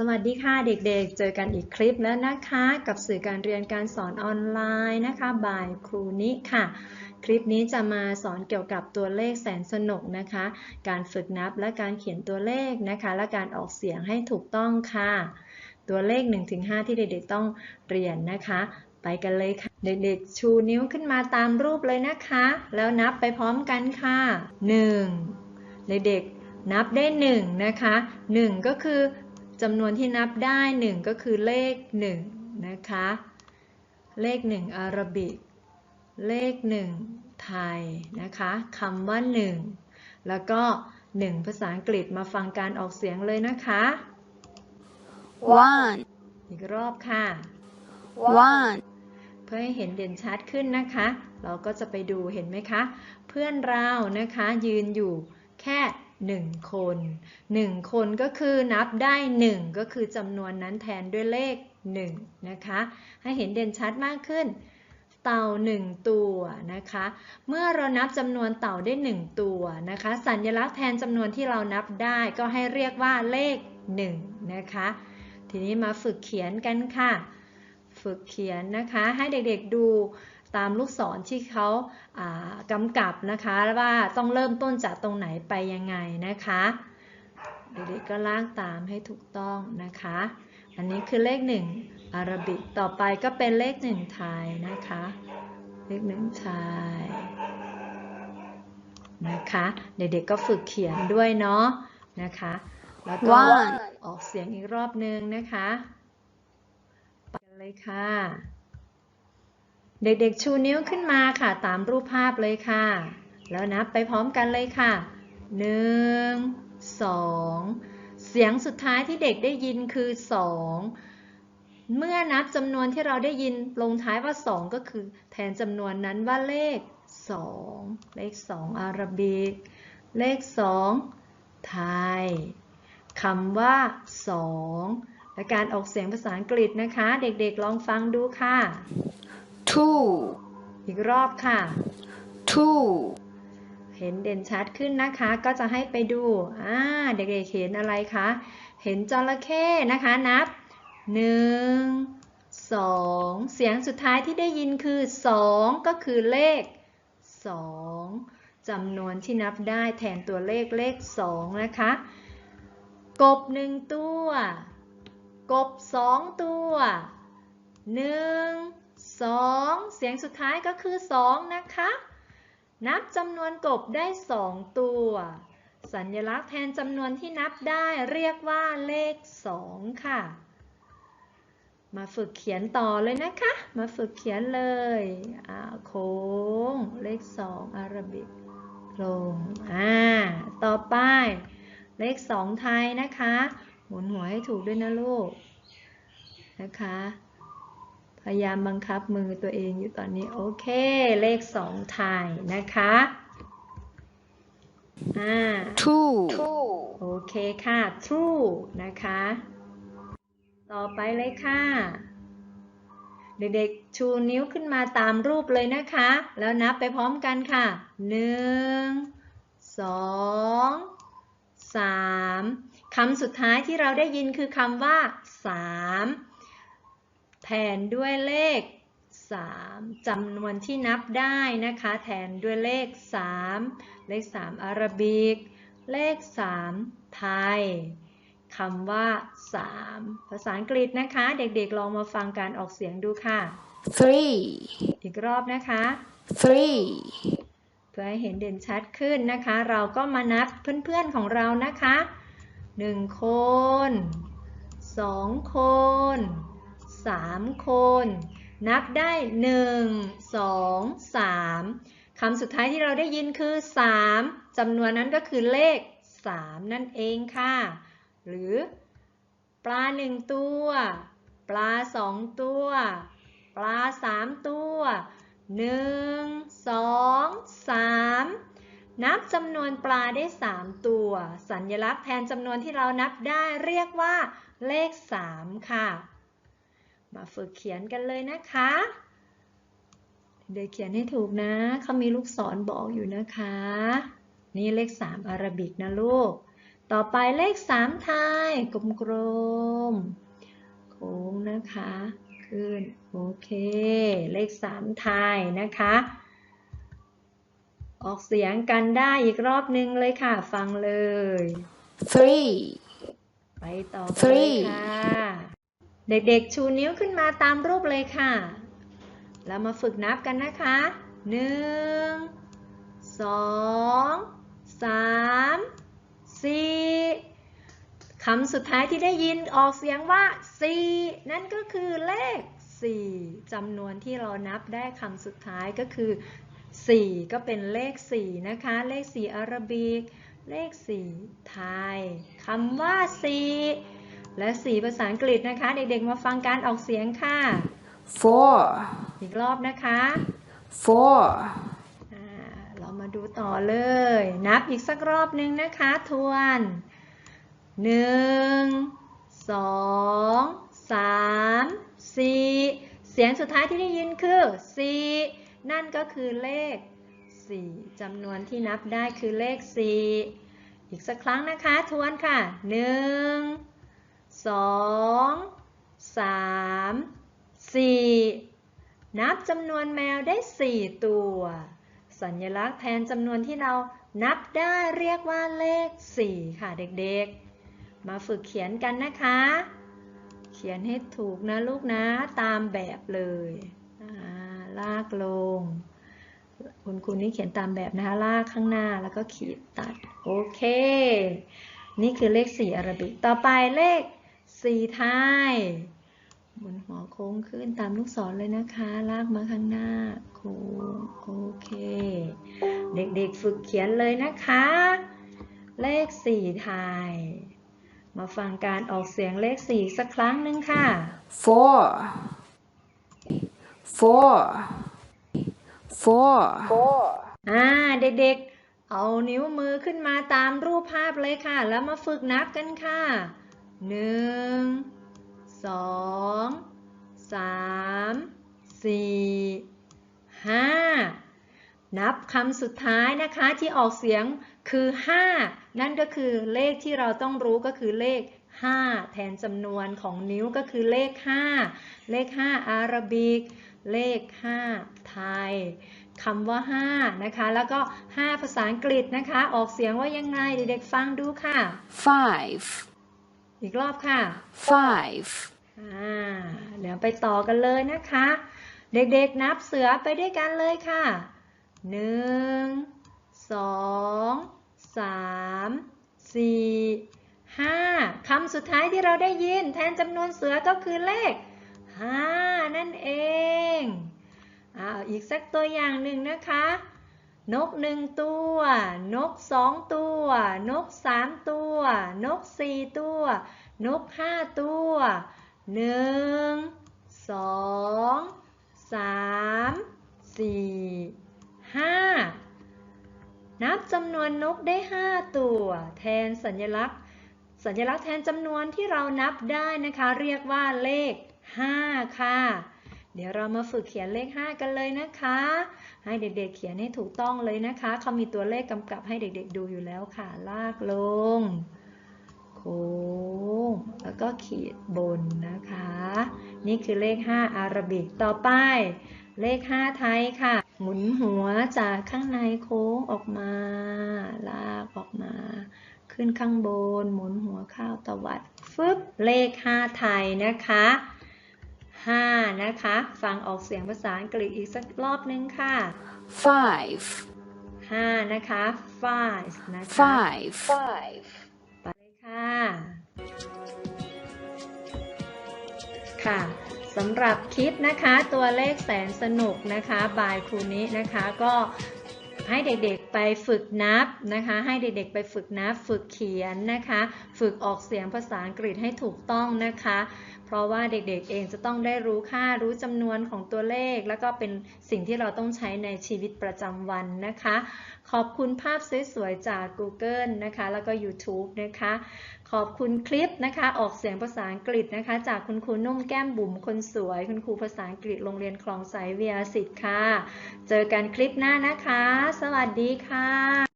สวัสดีค่ะเด็กๆ เจอกันอีกคลิปแล้วนะคะ กับสื่อการเรียนการสอนออนไลน์นะคะบายครูนิค่ะ คลิปนี้จะมาสอนเกี่ยวกับตัวเลขแสนสนุกนะคะ การฝึกนับและการเขียนตัวเลขนะคะ และการออกเสียงให้ถูกต้องค่ะ ตัวเลข 1-5 ที่เด็กๆต้องเรียนนะคะ ไปกันเลยค่ะ เด็กๆ ชูนิ้วขึ้นมาตามรูปเลยนะคะ แล้วนับไปพร้อมกันค่ะ 1 เด็กๆนับได้ 1 นะคะ 1 ก็คือ จำนวนที่นับได้ 1 ก็คือเลข 1 นะคะ เลข 1 อาราบิก เลข 1 ไทยนะคะคำว่า 1 แล้วก็ 1 ภาษาอังกฤษมาฟังการออกเสียงเลยนะคะ one, อีกรอบค่ะ one, เพื่อให้เห็นเด่นชัดขึ้นนะคะ เราก็จะไปดูเห็นไหมคะ เพื่อนเรานะคะยืนอยู่แค่ 1 คน 1 คนก็คือนับได้ 1 ก็คือจำนวนนั้นแทนด้วยเลข 1 นะคะ ให้เห็นเด่นชัดมากขึ้น เต่า 1 ตัวนะคะ เมื่อเรานับจำนวนเต่าได้ 1 ตัวนะคะ สัญลักษณ์แทนจำนวนที่เรานับได้ก็ให้เรียกว่าเลข 1 นะคะ ทีนี้มาฝึกเขียนกันค่ะ ฝึกเขียนนะคะให้เด็กๆดู ตามลูกศรที่เขาอ่ากำกับนะคะว่าต้องเริ่มต้นจากตรงไหนไปยังไงนะคะเด็กๆก็ลากตามให้ถูกต้องนะคะ อันนี้คือเลขหนึ่งอาราบิกต่อไปก็เป็นเลขหนึ่งไทยนะคะ เลขหนึ่งไทยนะคะ เด็กๆก็ฝึกเขียนด้วยเนาะนะคะ แล้วก็ one, ออกเสียงอีกรอบนึงนะคะ ไปกันเลยค่ะ เด็กๆชูนิ้วขึ้นมาค่ะ ตามรูปภาพเลยค่ะ แล้วนับไปพร้อมกันเลยค่ะ 1 2 เสียงสุดท้ายที่เด็กได้ยินคือ 2 เมื่อนับจำนวนที่เราได้ยินลงท้ายว่า 2 ก็คือ แทนจำนวนนั้นว่าเลข 2 เลข 2 อาราบิก เลข 2 ไทยคำว่า 2 และการออกเสียงภาษาอังกฤษนะคะ เด็กๆลองฟังดูค่ะ two, อีกรอบค่ะ two, เห็นเด่นชัดขึ้นนะคะ ก็จะให้ไปดู อ่า เด็กๆเห็นอะไรคะ เห็นจระเข้นะคะ นับ 1 2 เสียงสุดท้ายที่ได้ยินคือ 2 ก็คือเลข 2จำนวนที่นับได้แทนตัวเลขเลข 2 นะคะ กบ 1 ตัว กบ 2 ตัว 1 2 เสียงสุดท้ายก็คือ 2 นะคะ นับจำนวนกบได้ 2 ตัว สัญลักษณ์แทนจำนวนที่นับได้เรียกว่าเลข 2 ค่ะ มาฝึกเขียนต่อเลยนะคะ มาฝึกเขียนเลยอ่าโค้ง เลข 2 อาราบิกลงอ่าต่อไป เลข 2 ไทยนะคะ หมุนหัวให้ถูกด้วยนะลูกนะคะ พยายามบังคับมือตัวเองอยู่ตอนนี้ โอเค เลข2ไทยนะคะอ่า two, โอเคค่ะ true นะคะ ต่อไปเลยค่ะ เด็กๆ ชูนิ้วขึ้นมาตามรูปเลยนะคะ แล้วนับไปพร้อมกันค่ะ1 2 3คำสุดท้ายที่เราได้ยินคือคำว่า3 แทนด้วยเลข 3จำนวนที่นับได้นะคะ แทนด้วยเลข 3 เลข 3 อาราบิก เลข 3 ไทยคำว่า 3 ภาษาอังกฤษนะคะ เด็กๆ ลองมาฟังการออกเสียงดูค่ะ three, อีกรอบนะคะ three, เพื่อให้เห็นเด่นชัดขึ้นนะคะ เราก็มานับเพื่อนๆของเรานะคะ 1 คน 2 คน 3 คน นับได้ 1 2 3 คำสุดท้ายที่เราได้ยินคือ 3จำนวนนั้นก็คือเลข 3 นั่นเองค่ะ หรือ ปลา 1 ตัว ปลา 2 ตัว ปลา 3 ตัว 1 2 3นับจำนวนปลาได้ 3 ตัว สัญลักษณ์แทนจำนวนที่เรานับได้เรียกว่าเลข 3 ค่ะ มาฝึกเขียนกันเลยนะคะ เดี๋ยวเขียนให้ถูกนะเขามีลูกศรบอกอยู่นะคะ นี่เลข 3 อาราบิกนะลูก ต่อไปเลขสามไทยกลมๆ โค้งนะคะ ขึ้น โอเค เลขสามไทยนะคะ ออกเสียงกันได้อีกรอบนึงเลยค่ะ ฟังเลย three, ไปต่อกันเลย Three ค่ะ เด็กๆ ชูนิ้วขึ้นมาตามรูปเลยค่ะ แล้วมาฝึกนับกันนะคะหนึ่งสองสามสี่คำสุดท้ายที่ได้ยินออกเสียงว่าสี่นั่นก็คือเลขสี่จำนวนที่เรานับได้คำสุดท้ายก็คือสี่ก็เป็นเลขสี่นะคะ เลขสี่อารบิก เลขสี่ไทยคำว่าสี่ และสี่ภาษาอังกฤษนะคะ เด็กๆ มาฟังการออกเสียงค่ะ four, อีกรอบนะคะ four, อ่าเรามาดูต่อเลย นับอีกสักรอบหนึ่งนะคะ ทวน หนึ่ง สอง สาม สี่ เสียงสุดท้ายที่ได้ยินคือสี่นั่นก็คือเลขสี่จำนวนที่นับได้คือเลขสี่อีกสักครั้งนะคะ ทวนค่ะหนึ่ง สองสามสี่นับจำนวนแมวได้4ตัว สัญลักษณ์แทนจำนวนที่เรานับได้เรียกว่าเลข4ค่ะเด็กๆ มาฝึกเขียนกันนะคะ เขียนให้ถูกนะลูกนะตามแบบเลยลากลง คุณครูนี่เขียนตามแบบนะคะ ลากข้างหน้าแล้วก็ขีดตัด โอเค นี่คือเลข4อาราบิก ต่อไปเลข 4ไทยหมุนหัวโค้งขึ้นตามลูกศรเลยนะคะ ลากมาข้างหน้า โค้ง โอเค เด็กๆฝึกเขียนเลยนะคะ เลขสี่ไทย มาฟังการออกเสียงเลขสี่สักครั้งหนึ่งค่ะ four, four, four, อ่า เด็กๆ เอานิ้วมือขึ้นมาตามรูปภาพเลยค่ะ แล้วมาฝึกนับกันค่ะ หนึ่งสองสามสี่ห้านับคำสุดท้ายนะคะที่ออกเสียงคือ 5 นั่นก็คือเลขที่เราต้องรู้ก็คือเลข 5 แทนจำนวนของนิ้วก็คือเลข 5 เลข 5 อาราบิก เลข 5 ไทยคำว่า 5 นะคะ แล้วก็ 5 ภาษาอังกฤษนะคะ ออกเสียงว่ายังไงเด็กๆฟังดูค่ะ five, อีกรอบค่ะ five, อ่าเดี๋ยวไปต่อกันเลยนะคะ เด็กๆนับเสือไปด้วยกันเลยค่ะหนึ่งสองสามสี่ห้าคำสุดท้ายที่เราได้ยินแทนจำนวนเสือก็คือเลขห้านั่นเองอ่าอีกสักตัวอย่างหนึ่งนะคะ นกหนึ่งตัว นกสองตัว นกสามตัว นกสี่ตัว นกห้าตัวหนึ่งสองสามสี่ห้านับจำนวนนกได้5ตัว แทนสัญลักษณ์ สัญลักษณ์แทนจำนวนที่เรานับได้นะคะ เรียกว่าเลข5ค่ะ เดี๋ยวเรามาฝึกเขียนเลข 5 กันเลยนะคะ ให้เด็กๆ เขียนให้ถูกต้องเลยนะคะ เขามีตัวเลขกำกับให้เด็กๆ ดูอยู่แล้วค่ะ ลากลง โค้ง แล้วก็ขีดบนนะคะ นี่คือเลข 5 อาราบิก ต่อไป เลข 5 ไทยค่ะ หมุนหัวจากข้างในโค้งออกมา ลากออกมา ขึ้นข้างบน หมุนหัวเข้าตวัด ฟึบ เลข 5 ไทยนะคะ 5 นะคะ ฟังออกเสียงภาษาอังกฤษอีกสักรอบนึงค่ะ five, 5 นะคะ five นะคะ five, five. ไปเลยค่ะ ค่ะสำหรับคลิปนะคะตัวเลขแสนสนุกนะคะบายครูนี้นะคะก็ให้เด็กๆไปฝึกนับนะคะ ให้เด็กๆไปฝึกนับ ฝึกเขียนนะคะ ฝึกออกเสียงภาษาอังกฤษให้ถูกต้องนะคะ เพราะว่าเด็กๆเองจะต้องได้รู้ค่ารู้จำนวนของตัวเลข แล้วก็เป็นสิ่งที่เราต้องใช้ในชีวิตประจำวันนะคะ ขอบคุณภาพสวยๆจาก Google นะคะ แล้วก็ YouTube นะคะ ขอบคุณคลิปนะคะ ออกเสียงภาษาอังกฤษนะคะ จากคุณครูนุ่มแก้มบุ๋มคนสวย คุณครูภาษาอังกฤษโรงเรียนคลองไสวิทยสิทธิ์ค่ะ เจอกันคลิปหน้านะคะ สวัสดีค่ะ